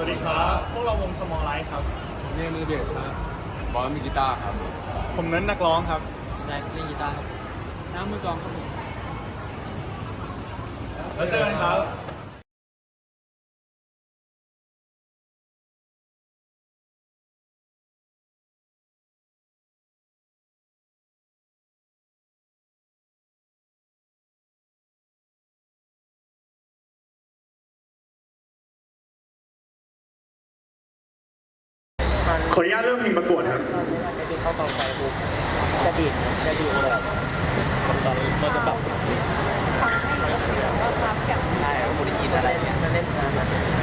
วัสดีครับ พวกเราวงสมอลไลท์ครับ ผมเนี่ยมือเบสครับบอสมีกีตาร์ครับ ผมนั้นนักร้องครับแจ็คเล่นกีตาร์ครับน้ำมือกลองครับผมแล้วเจอกันครับ ขออนุญาตเริ่มเพลงประกวดครับก็ใช้งานใช้ดีเข้าเตาไฟปุ๊บจะดีดจะดีดเลยตอนนี้เราจะปรับใช่โมดิกินอะไรเนี่ยจะเล่นงาน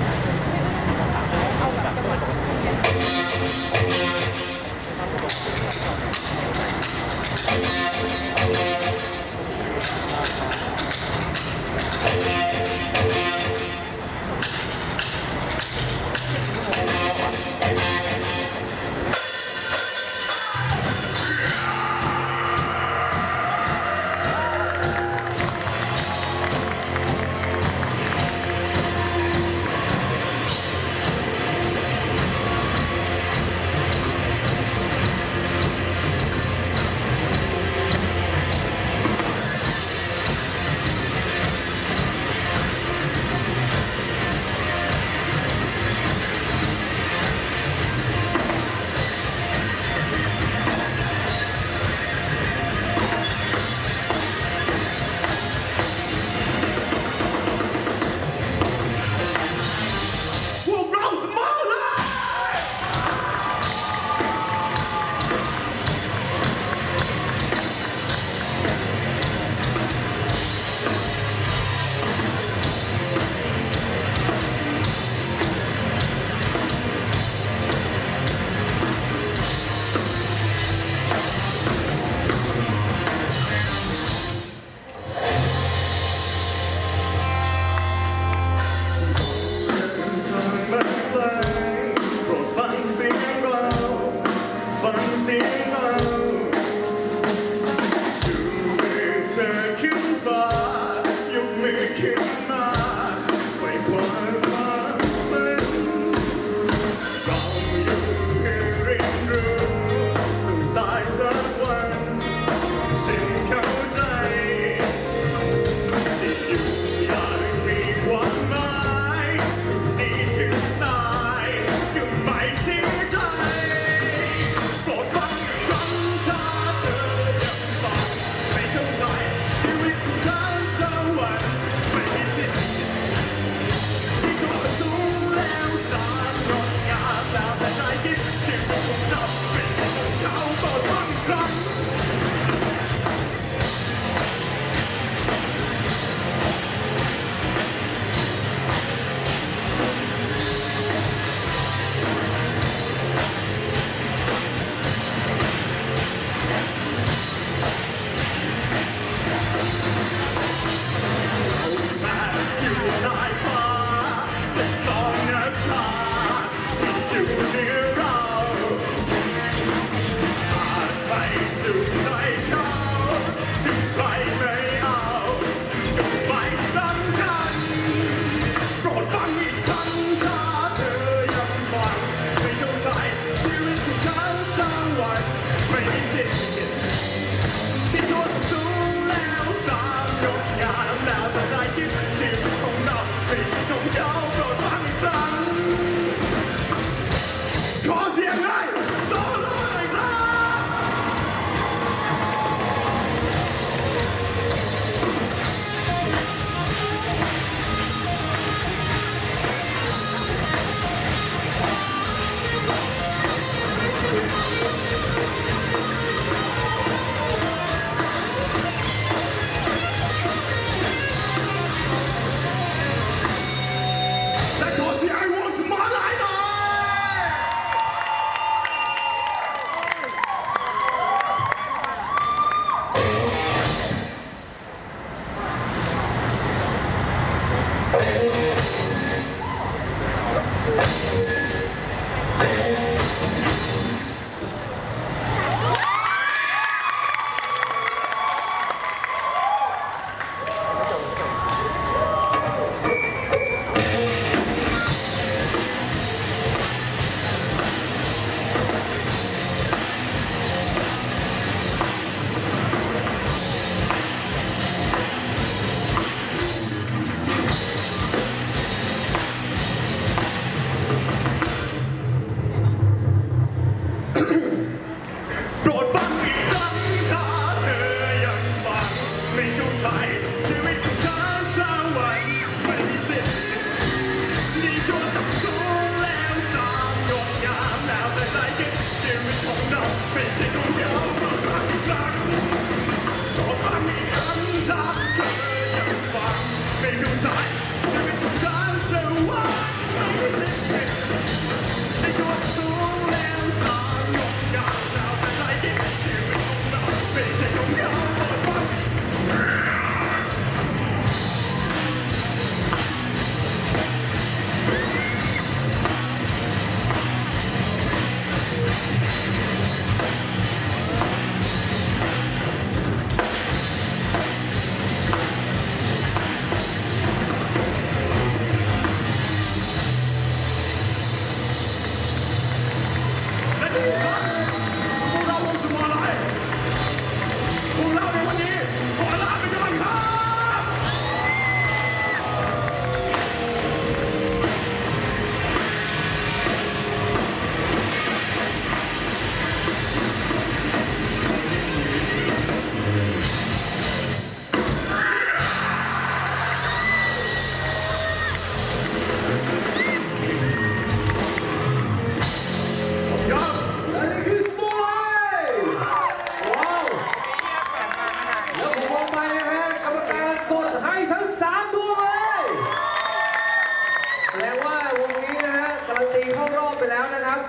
ฟั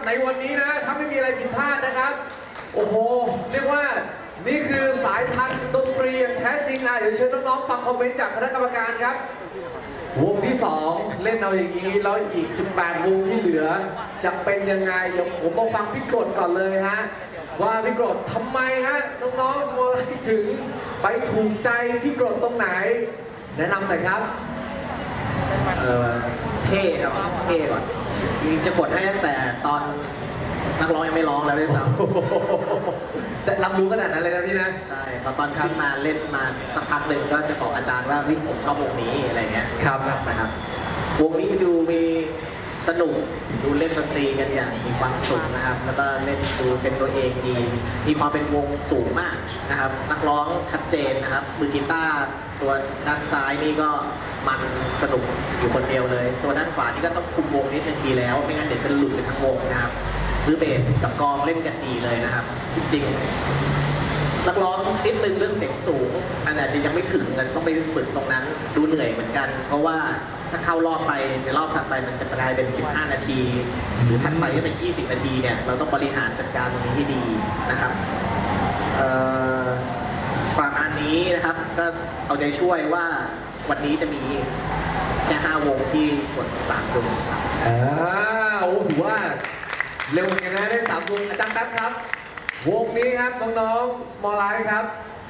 ในวันนี้นะถ้าไม่มีอะไรผิดพลาดนะครับ โอ้โห เรียกว่านี่คือสายพันธุ์ดนตรีอย่างแท้จริงอะเดี๋ยวเชิญน้องๆฟังคอมเมนต์จากคณะกรรมการครับ วงที่ 2 เล่นเอาอย่างนี้ แล้วอีก 18 วงที่เหลือ จะเป็นยังไง เดี๋ยวผมมาฟังพี่กรดก่อนเลยฮะ ว่าพี่กรดทำไมฮะ น้องๆสมอลไลถึงไปถูกใจพี่กรดตรงไหน แนะนำหน่อยครับเออเท่ครับเท่ก่อน จริงๆจะกดให้ตั้งแต่ตอนนักร้องยังไม่ร้องแล้วด้วยซ้แต่รับรู้ขนาดนั้นเลยนะพี่นะำใช่พอตอนขึ้นมาเล่นมาสักพักหนึ่งก็จะบอกอาจารย์ว่าเฮ้ยผมชอบวงนี้อะไรเงี้ยครับ นะครับวงนี้ดูมีสนุกดูเล่นดนตรีกันอย่างมีความสุขนะครับ แล้วก็เล่นดูเป็นตัวเองดี มีความเป็นวงสูงมากนะครับ นักร้องชัดเจนนะครับมือกีตาร์ตัวด้านซ้ายนี่ก็ มันสนุกอยู่คนเดียวเลย ตัวด้านขวานี่ก็ต้องคุมวงนิดนึงดีแล้ว ไม่งั้นเดี๋ยวจะหลุดไปทั้งวงนะครับมือเบสกับกองเล่นกันดีเลยนะครับ จริงๆนักร้องนิดนึงเรื่องเสียงสูง อันอาจจะยังไม่ถึงกันต้องไปฝึกตรงนั้น ดูเหนื่อยเหมือนกัน เพราะว่าถ้าเข้ารอบไปในรอบถัดไปมันจะกลายเป็น 15 นาที หรือถัดไปก็เป็น 20 นาทีเนี่ยเราต้องบริหารจัดการตรงนี้ให้ดีนะครับเอ่อประมาณนี้นะครับ ก็เอาใจช่วยว่า วันนี้จะมีแค่5วงที่กด3วงครับอ่าโอ้ถือว่าเร็วเหมือนกันนะได้สามวงอาจารย์แป๊บครับ วงนี้ครับน้องๆ small life ครับ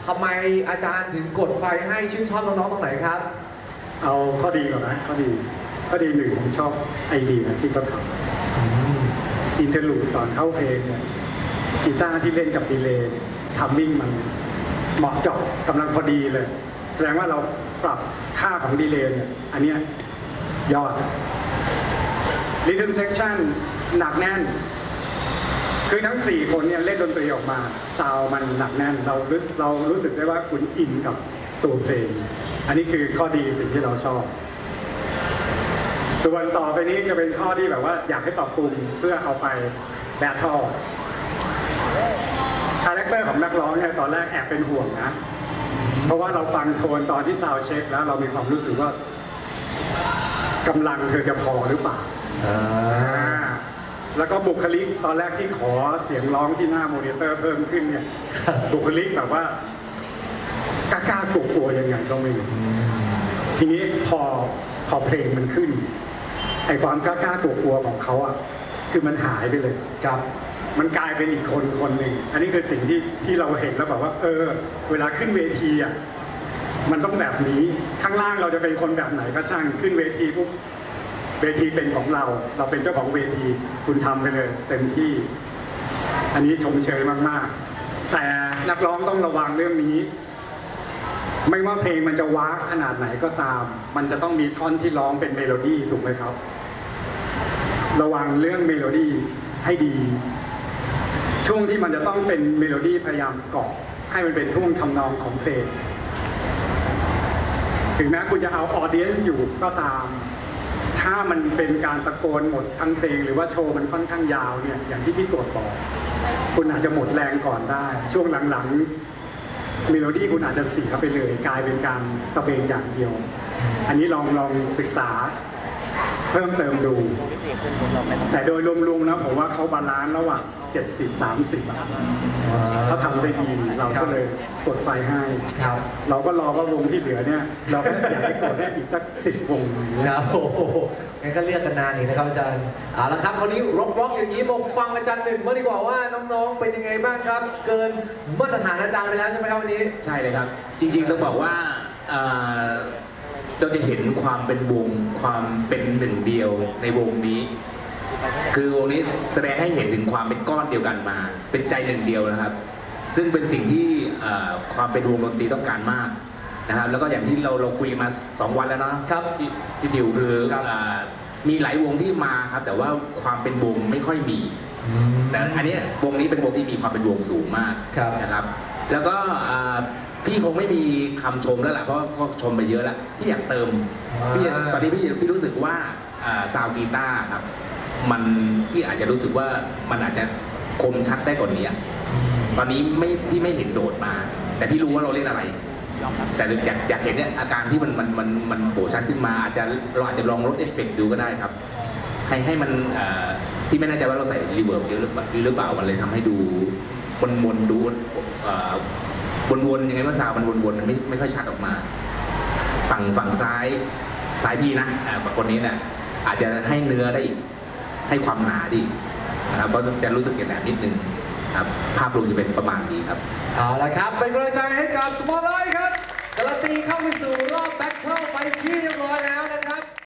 ทำไมอาจารย์ถึงกดไฟให้ชื่นชอบน้องๆตรงไหนครับ เอาข้อดีก่อนนะข้อดีข้อดีหนึ่งผมชอบไอเดียที่เขาทำอินเทอร์ลูดตอนเข้าเพลงเนี่ยกีตาร์ที่เล่นกับดีเลย์ทัมมิ่งมันเหมาะเจาะกำลังพอดีเลย แสดงว่าเรา ปรับค่าของดีเลย์เนี่ยอันเนี้ยยอด Rhythm Section หนักแน่น คือทั้ง 4 คนเนี่ยเล่นดนตรีออกมาซาวมันหนักแน่น เรารู้เรารู้สึกได้ว่าคุณอินกับตัวเพลง อันนี้คือข้อดีสิ่งที่เราชอบส่วนต่อไปนี้จะเป็นข้อที่แบบว่าอยากให้ปรับปรุงเพื่อเอาไปแบทเทิลคาแรคเตอร์ของนักร้องเนี่ยตอนแรกแอบเป็นห่วงนะ เพราะว่าเราฟังโทนตอนที่ซาวด์เช็คแล้วเรามีความรู้สึกว่ากำลังเธอจะพอหรือเปล่าอ่าอ่าแล้วก็บุคลิกตอนแรกที่ขอเสียงร้องที่หน้าโมนิเตอร์เพิ่มขึ้นเนี่ยบุคลิกแบบว่ากล้าๆกลัวๆยังไงก็ไม่รู้ทีนี้พอพอเพลงมันขึ้นไอความกล้าๆกลัวๆของเขาอะคือมันหายไปเลยกับ มันกลายเป็นอีกคนคนหนึ่ง อันนี้คือสิ่งที่ที่เราเห็นแล้วแบบว่า เออ เวลาขึ้นเวทีอะมันต้องแบบนี้ข้างล่างเราจะเป็นคนแบบไหนก็ช่างขึ้นเวทีปุ๊บเวทีเป็นของเรา เราเป็นเจ้าของเวทีคุณทำไปเลยเต็มที่ อันนี้ชมเชยมากๆ แต่นักร้องต้องระวังเรื่องนี้ ไม่ว่าเพลงมันจะว้าขนาดไหนก็ตาม มันจะต้องมีท่อนที่ร้องเป็นเมโลดี้ถูกไหมครับ ระวังเรื่องเมโลดี้ให้ดี ช่วงที่มันจะต้องเป็นเมโลดี้พยายามเกาะให้มันเป็นท่วงทำนองของเพลง ถึงแม้คุณจะเอาออเดียนอยู่ก็ตาม ถ้ามันเป็นการตะโกนหมดทั้งเพลง หรือว่าโชว์มันค่อนข้างยาวเนี่ยอย่างที่พี่โกดบอก คุณอาจจะหมดแรงก่อนได้ ช่วงหลังๆเมโลดี้คุณอาจจะเสียไปเลย กลายเป็นการตะเบงอย่างเดียว อันนี้ลองลองศึกษาเพิ่มเติมดู แต่โดยรวมๆนะผมว่าเขาบาลานซ์ระหว่าง 70 30อะเขาทำได้ดีเราก็เลยกดไฟให้ ครับ เราก็รอว่าวงที่เหลือเนี่ย เราก็อยากให้กดได้อีกสักสิบวงครับโอ้โหงั้นก็เลือกกันนานอีกนะครับอาจารย์เอาละครับคราวนี้ร็อกร็อกอย่างนี้มาฟังอาจารย์หนึ่งมางดีกว่าว่าน้องๆเป็นยังไงบ้างครับ เกินมาตรฐานอาจารย์ไปแล้วใช่ไหมครับวันนี้ ใช่เลยครับ จริงๆต้องบอกว่าเอ่อเราจะเห็นความเป็นวงความเป็นหนึ่งเดียวในวงนี้ คือวงนี้แสดงให้เห็นถึงความเป็นก้อนเดียวกันมา เป็นใจหนึ่งเดียวนะครับ ซึ่งเป็นสิ่งที่เอ่อความเป็นวงดนตรีต้องการมากนะครับ แล้วก็อย่างที่เราเราคุยมาสองวันแล้วเนาะครับพี่พี่ทิวคือครับเอ่อมีหลายวงที่มาครับ แต่ว่าความเป็นวงไม่ค่อยมี แต่อันเนี้ยวงนี้เป็นวงที่มีความเป็นวงสูงมากครับ นะครับ แล้วก็อ่าพี่คงไม่มีคำชมแล้วล่ะเพราะเพราะชมไปเยอะแล้วพี่อยากเติมอ่าพี่ตอนนี้พี่พี่รู้สึกว่าอ่า ซาวด์กีตาร์ครับ มันพี่อาจจะรู้สึกว่ามันอาจจะคมชัดได้กว่านี้อะตอนนี้ไม่พี่ไม่เห็นโดดมา แต่พี่รู้ว่าเราเล่นอะไร แต่อยากอยากเห็นเนี่ยอาการที่มันมันมันมันโผล่ชัดขึ้นมาอาจจะเราอาจจะลองลดเอฟเฟกต์ดูก็ได้ครับ ให้ให้มันเอ่อที่ไม่แน่ใจว่าเราใส่รีเวิร์บเยอะหรือเปล่าหรือเปล่ามันเลยทำให้ดูวนวนๆดูเอ่อวนๆยังไงว่าซาวด์มันวนๆมันไม่ไม่ค่อยชัดออกมา ฝั่งฝั่งซ้ายซ้ายพี่นะอ่าฝั่งคนนี้เนี่ย อาจจะให้เนื้อได้อีกให้ความหนาดีนะครับเพราะจะรู้สึกแหลมนิดนึงครับภาพรวมจะเป็นประมาณนี้ครับ เอาละครับ เป็นกำลังใจให้กับสปอร์ไลท์ครับการันตีเข้าไปสู่รอบแบทเทิลไปที่เรียบร้อยแล้วนะ